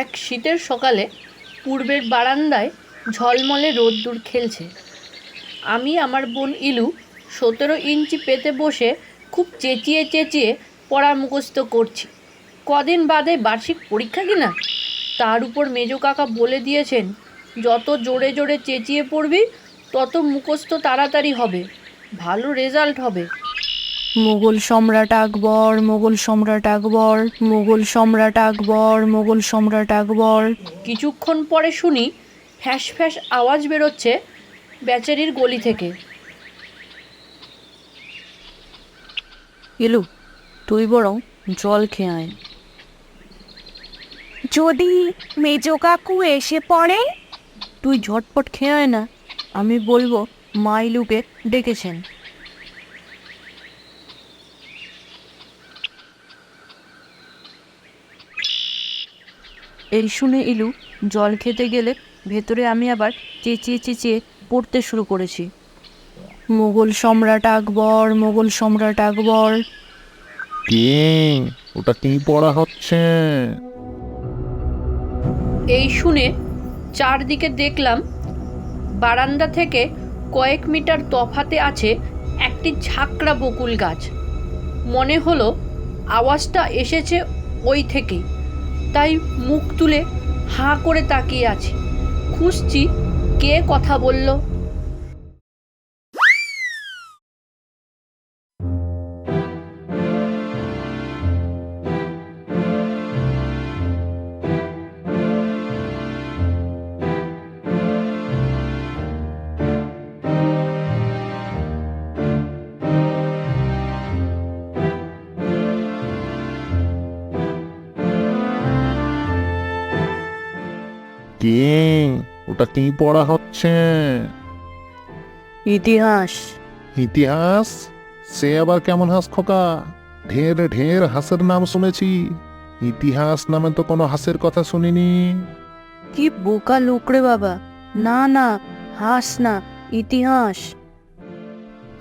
এক শীতের সকালে পূর্বের বারান্দায় ঝলমলে রোদ্দুর খেলছে। আমি আমার বোন ইলু সতেরো ইঞ্চি পেতে বসে খুব চেঁচিয়ে চেঁচিয়ে পড়া মুখস্থ করছি। কদিন বাদে বার্ষিক পরীক্ষা কিনা তার উপর মেজো কাকা বলে দিয়েছেন, যত জোরে জোরে চেঁচিয়ে পড়বি, তত মুখস্থ তাড়াতাড়ি হবে, ভালো রেজাল্ট হবে। মুঘল সম্রাট আকবর মোগল সম্রাট আকবর মোগল সম্রাট আকবর মোগল সম্রাট আকবর। কিছুক্ষণ পরে শুনি ফ্যাস ফ্যাস আওয়াজ বেরোচ্ছে বেচারির গলি থেকে। এলু তুই বরং জল খেয়ে আয়। যদি মেজো কাকু এসে পড়ে? তুই ঝটপট খেয়ে আয় না আমি বলব মা ইলুকে ডেকেছেন। এই শুনে ইলু জল খেতে গেলে ভেতরে আমি আবার চেঁচিয়ে চেঁচিয়ে পড়তে শুরু করেছি। মোগল সম্রাট আকবর মোগল সম্রাট আকবর। কি ওটা কি পড়া হচ্ছে? এই শুনে চারদিকে দেখলাম বারান্দা থেকে কয়েক মিটার তফাতে আছে একটি ঝাঁকড়া বকুল গাছ। মনে হলো আওয়াজটা এসেছে ওই থেকেই। তাই মুখ তুলে হাঁ করে তাকিয়ে আছি। খুঁজছি কে কথা বলল। কি ওটা কি পড়া হচ্ছে? ইতিহাস। ইতিহাস? সে আবার কেমন হাঁস খোকা? ঢের ঢের হাঁসের নাম শুনেছি। ইতিহাস নামে তো কোনো হাঁসের কথা শুনিনি। কি বোকা লোক রে বাবা। না না হাস না ইতিহাস।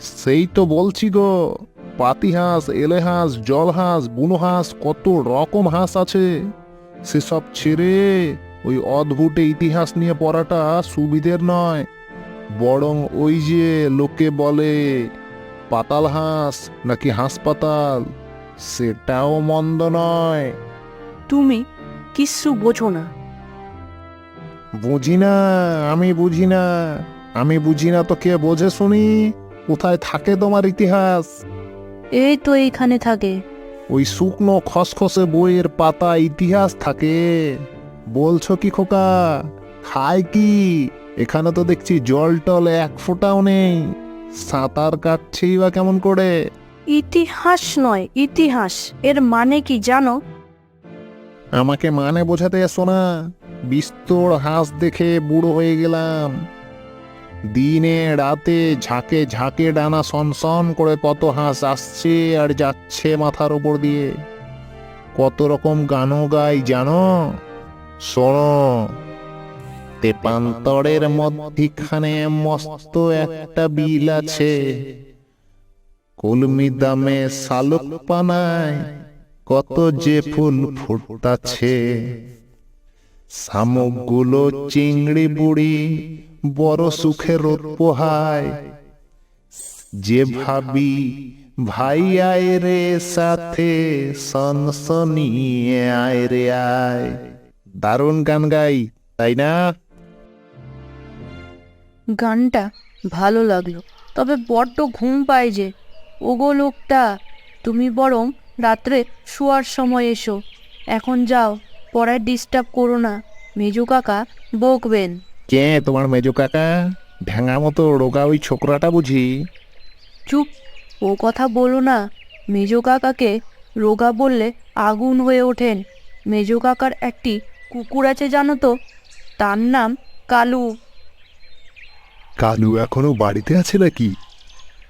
সেই তো বলছি গো। পাতি হাঁস এলে হাঁস জল হাঁস বুনো হাঁস কত রকম হাঁস আছে। সেসব ছেড়ে ওই অদ্ভুত ইতিহাস নিয়ে পড়াটা সুবিধের নয়। বরং ওই যে লোকে বলে পাতাল হাঁস নাকি হাসপাতাল সেটাও মন্দ নয়। তুমি কিচ্ছু বোঝো না। বুঝি না আমি বুঝি না। আমি বুঝি না তো কে বোঝে শুনি? কোথায় থাকে তোমার ইতিহাস? এই তো এইখানে থাকে। ওই শুকনো খসখসে বইয়ের পাতা ইতিহাস থাকে। বলছো কি খোকা? খায় কি? এখানে তো দেখছি জল টল এক ফোঁটাও নেই। সাঁতার কাটছেই বা কেমন করে? ইতিহাস নয় ইতিহাস। এর মানে কি জানো? আমাকে মানে বোঝাতে এসো না। বিস্তর হাঁস দেখে বুড়ো হয়ে গেলাম। দিনে রাতে ঝাঁকে ঝাঁকে ডানা সনসন করে কত হাঁস আসছে আর যাচ্ছে মাথার উপর দিয়ে। কত রকম গানও গাই জানো? শোনো, তেপান্তরের মধ্যিখানে মস্ত একটা বিল আছে। কলমি দামে শালুক পানায় কত যে ফুল ফুটাছে শামুকগুলো চিংড়ি বুড়ি, বড় সুখে রোদ পোহায়। যে ভাবি, ভাই, আয় রে, সাথে সনসনিয়ে আয় রে, আয়। দারুণ গান গাই তাই না? গানটা ভালো লাগল তবে বড্ড ঘুম পায় যে। ওগো লোকটা তুমি বরং রাত্রে শোয়ার সময় এসো। এখন যাও পড়ায় ডিস্টার্ব করো না। মেজু কাকা বকবেন। কে তোমার মেজো কাকা? ঢ্যাঙা মতো রোগা ওই ছোকরাটা বুঝি? চুপ ও কথা বলো না। মেজো কাকাকে রোগা বললে আগুন হয়ে ওঠেন। মেজো কাকার একটি কুকুর আছে জানো তো? তার নাম কালু। কালু এখনও বাড়িতে আছে নাকি?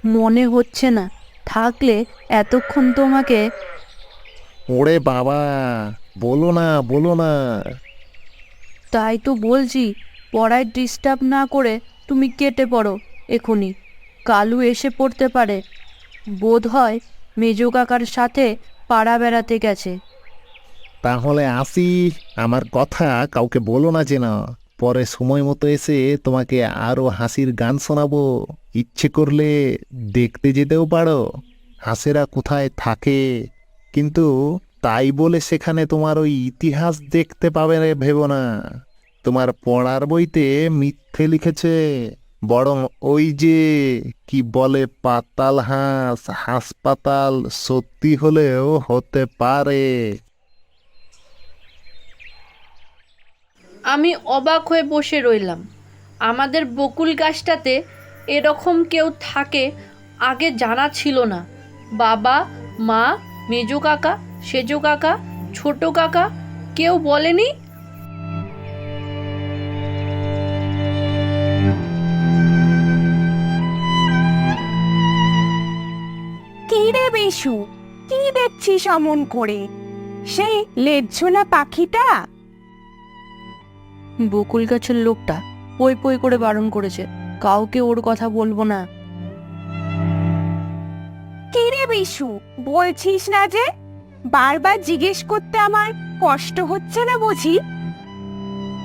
মনে হচ্ছে না। থাকলে এতক্ষণ তোমাকে ওরে বাবা বলো না বলো না। তাই তো বলছি পড়ায় ডিস্টার্ব না করে তুমি কেটে পড়ো এখুনি। কালু এসে পড়তে পারে। বোধ হয় মেজো কাকার সাথে পাড়া বেড়াতে গেছে। তাহলে আসি, আমার কথা কাউকে বলো না যেন পরে সময় মতো এসে তোমাকে আরও হাসির গান শোনাবো। ইচ্ছে করলে দেখতে যেতেও পারো, হাসেরা কোথায় থাকে। কিন্তু তাই বলে সেখানে তোমার ওই ইতিহাস দেখতে পাবে না ভেবো না। তোমার পড়ার বইতে মিথ্যে লিখেছে, বরং ওই যে কি বলে পাতাল হাঁস হাসপাতাল সত্যি হলেও হতে পারে। আমি অবাক হয়ে বসে রইলাম। আমাদের বকুল গাছটাতে এরকম কেউ থাকে আগে জানা ছিল না। বাবা, মা, মেজো কাকা, সেজো কাকা, ছোট কাকা, কেউ বলেনি? কি রে দেখছিস অমন করে? সেই লেজ্জোলা পাখিটা? বকুল গাছের লোকটা পই পই করে বারণ করেছে কাউকে ওর কথা বলব না। কি রে বিশু বলছিস না যে? বারবার জিজ্ঞেস করতে আমার কষ্ট হচ্ছে না বুঝি?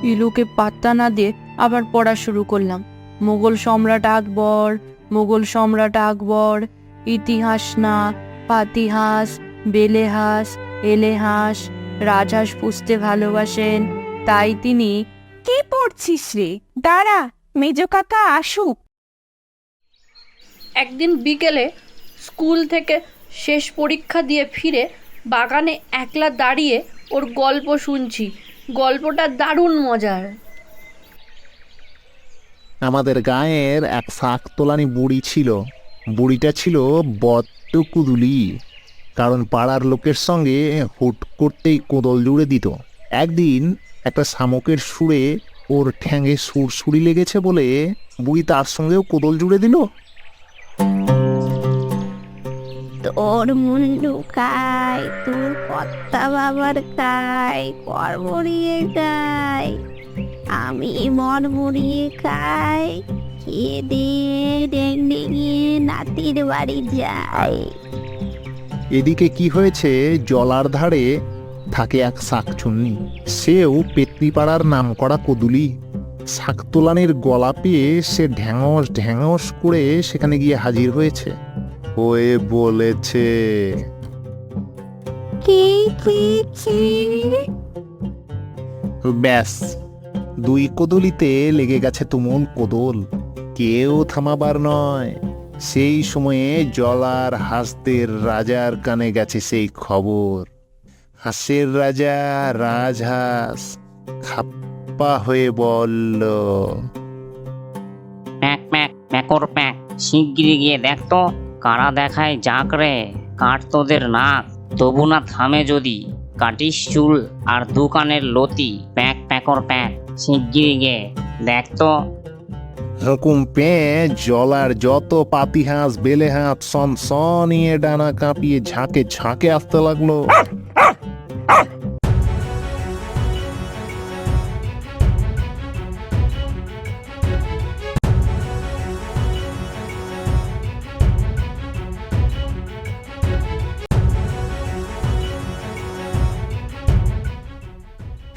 ইলুকে পাত্তা না দিয়ে আবার পড়া শুরু করলাম। মোগল সম্রাট আকবর মোগল সম্রাট আকবর ইতিহাস না পাতিহাস বেলেহাস এলেহাস রাজহাঁস পুষতে ভালোবাসেন তাই তিনি কি পড়ছিস রে? দাঁড়া মেজ কাকা আসুক। একদিন বিকেলে স্কুল থেকে শেষ পরীক্ষা দিয়ে ফিরে বাগানে একলা দাঁড়িয়ে ওর গল্প শুনছি। গল্পটা দারুণ মজার। আমাদের গায়ের এক শাক তোলানি বুড়ি ছিল। বুড়িটা ছিল বড্ড কুদুলি কারণ পাড়ার লোকের সঙ্গে হুট করতেই কোদল জুড়ে দিত। একদিন একটা শামুকের সুরে ওর ঠ্যাঙে সুরসুরি লেগেছে বলে বুড়ি তার সঙ্গেও কোদল জুড়ে দিল। তোর মুন্ডু খাই তোর কর্তা বাবার খাই কর মরিয়ে খাই আমি মন মরিয়ে খাই খেয়ে দিয়ে ডেং ডেঙিয়ে নাতির বাড়ি যাই এদিকে কি হয়েছে? জলার ধারে থাকে এক শাকচুন্নি সেও পেতনিপাড়ার নাম করা কদুলি। শাক তোলানের গলা পেয়ে সে ঢ্যাঙস ঢ্যাঙস করে সেখানে গিয়ে হাজির হয়েছে। হয়ে বলেছে। ব্যাস দুই কদলিতে লেগে গেছে তুমুল কোদল। কেউ থামাবার নয়। সেই সময়ে জলার হাসদের রাজার কানে গেছে সেই খবর। হাসের রাজা রাজহাঁস খাপ্পা হয়ে বলল প্যাক প্যাক প্যাকর প্যাক শিগগিরি গিয়ে দেখ তো কারা দেখায় যাক রে কাট তোদের নাক। তবু না থামে যদি কাটিস চুল আর দোকানের লতি। প্যাক প্যাকর প্যাক শিগগিরি গিয়ে দেখ তো। হুকুম পেয়ে জলার যত পাতি হাঁস বেলে হাঁস সন সনিয়ে ডানা কাঁপিয়ে ঝাঁকে ঝাঁকে আসতে লাগল।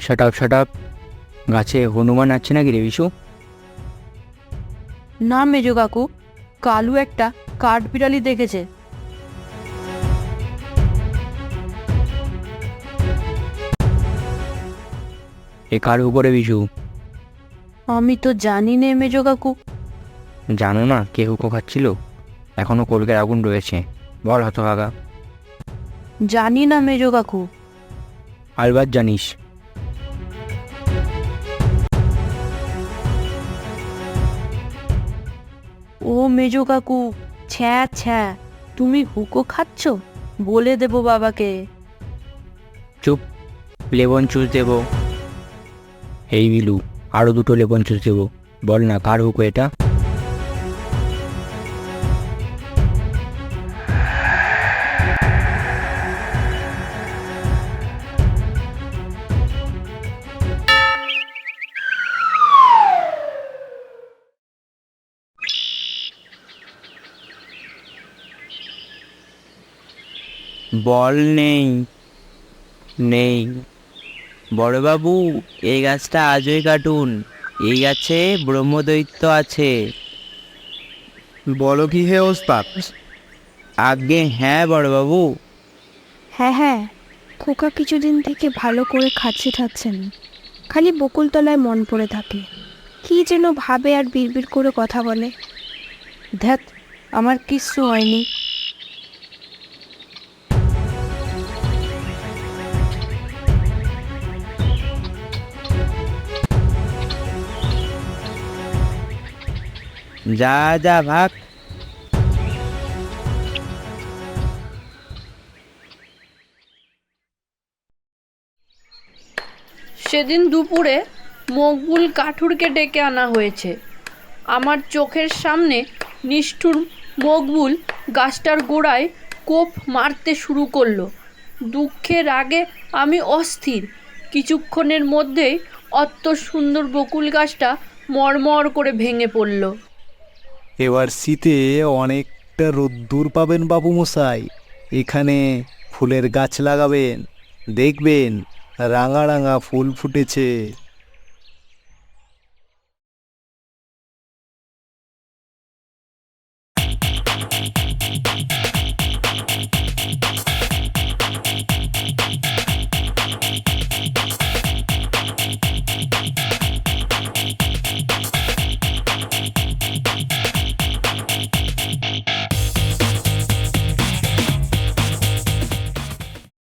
শাট আপ শাট আপ গাছে হনুমান আছে নাকি রে বিশু? না মেজো কাকু, কালু একটা কাঠবিড়ালি দেখেছে। এ কার উপরে বিশু আমি তো জানি নে মেজো কাকু। জানো না কে হুকো খাচ্ছিল? এখনও কলকের আগুন রয়েছে। বল হতভাগা জানি না মেজো কাকু। আলবাত জানিস। ও মেজো কাকু ছ্যা ছ্যা তুমি হুকো খাচ্ছ? বলে দেবো বাবাকে। চুপ লেবন চুষ দেবো। এই বিলু আরও দুটো লেবন চুষ দেবো। বল না, কার হুকো এটা? বল নেই নেই। বড়বাবু এই গাছটা আজই কাটুন। এই গাছে ব্রহ্মদৈত্য আছে। বলো কি হে ওস্তাদ? আগে হ্যাঁ বড়বাবু। হ্যাঁ হ্যাঁ খোকা কিছুদিন থেকে ভালো করে খাচ্ছে ঠাচ্ছেন খালি বকুলতলায় মন পড়ে থাকে। কি যেন ভাবে আর বিড়বিড় করে কথা বলে। ধ্যাত আমার কিচ্ছু হয়নি। যা যা, ভাগ। সেদিন দুপুরে মকবুল কাঠুরকে ডেকে আনা হয়েছে। আমার চোখের সামনে নিষ্ঠুর মকবুল গাছটার গোড়ায় কোপ মারতে শুরু করল। দুঃখের আগে আমি অস্থির। কিছুক্ষণের মধ্যেই অত সুন্দর বকুল গাছটা মরমর করে ভেঙে পড়ল। এবার শীতে অনেকটা রোদ্দুর পাবেন বাবু মশাই এখানে ফুলের গাছ লাগাবেন, দেখবেন রাঙা রাঙা ফুল ফুটেছে।